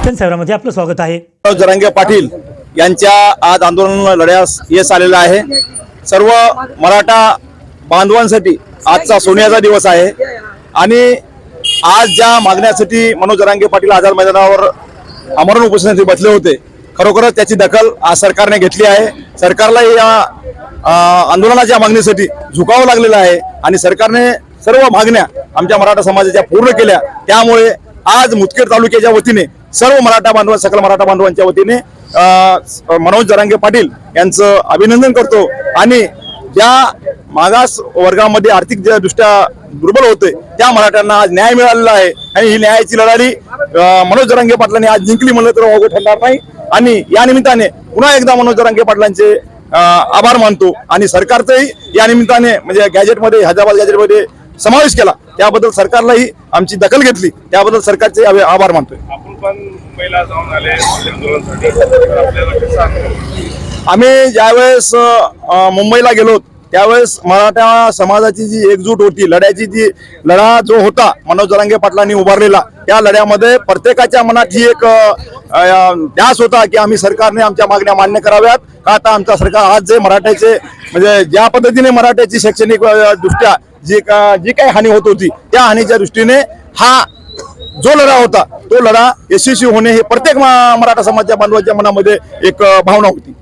दर्शन साहेबांमध्ये आपलं स्वागत आहे. जरांगे पाटील यांच्या आज आंदोलन लढ्यास यश आलेलं आहे. सर्व मराठा बांधवांसाठी आजचा सोन्याचा दिवस आहे. आणि आज ज्या मागण्यासाठी मनोज जरांगे पाटील आझाद मैदानावर आमरण उपोषणासाठी बसले होते खरोखरच त्याची दखल आज सरकारने घेतली आहे. सरकारला या आंदोलनाच्या मागणीसाठी झुकावं लागलेलं आहे आणि सरकारने सर्व मागण्या आमच्या मराठा समाजाच्या पूर्ण केल्या. त्यामुळे आज मुदखेड तालुक्याच्या वतीने सर्व मराठा बांधव सकल मराठा बांधवांच्या वतीने मनोज जरांगे पाटील यांचं अभिनंदन करतो. आणि ज्या मागास वर्गामध्ये आर्थिक दृष्ट्या दुर्बल होते त्या मराठ्यांना आज न्याय मिळालेला आहे. आणि ही न्यायाची लढाई मनोज जरांगे पाटलांनी आज जिंकली म्हणलं तर वागू ठरणार नाही. आणि या निमित्ताने पुन्हा एकदा मनोज जरांगे पाटलांचे आभार मानतो. आणि सरकारचंही या निमित्ताने म्हणजे गॅजेटमध्ये हैदराबाद गॅजेटमध्ये समावेश केला. त्याबद्दल सरकारलाही आमची दखल घेतली. त्याबद्दल सरकारचे आभार मानतोय. मुंबईला जाऊन आले आम्ही ज्यावेळेस मुंबईला गेलो त्यावेळेस मराठा समाजाची जी एकजूट होती लढ्याची जी लढा जो होता मनोज जरांगे पाटलांनी उभारलेला त्या लढ्यामध्ये प्रत्येकाच्या मनात ही एक ध्यास होता की आम्ही सरकारने आमच्या मागण्या मान्य कराव्यात. का आता आमचा सरकार आज जे मराठ्याचे म्हणजे ज्या पद्धतीने मराठ्याची शैक्षणिक दृष्ट्या जी का जी काही हानी होत होती त्या हानीच्या दृष्टीने हा जो लढा होता तो लढा यशस्वी होणे हे प्रत्येक मराठा समाजाच्या बांधवांच्या मनामध्ये एक भावना होती.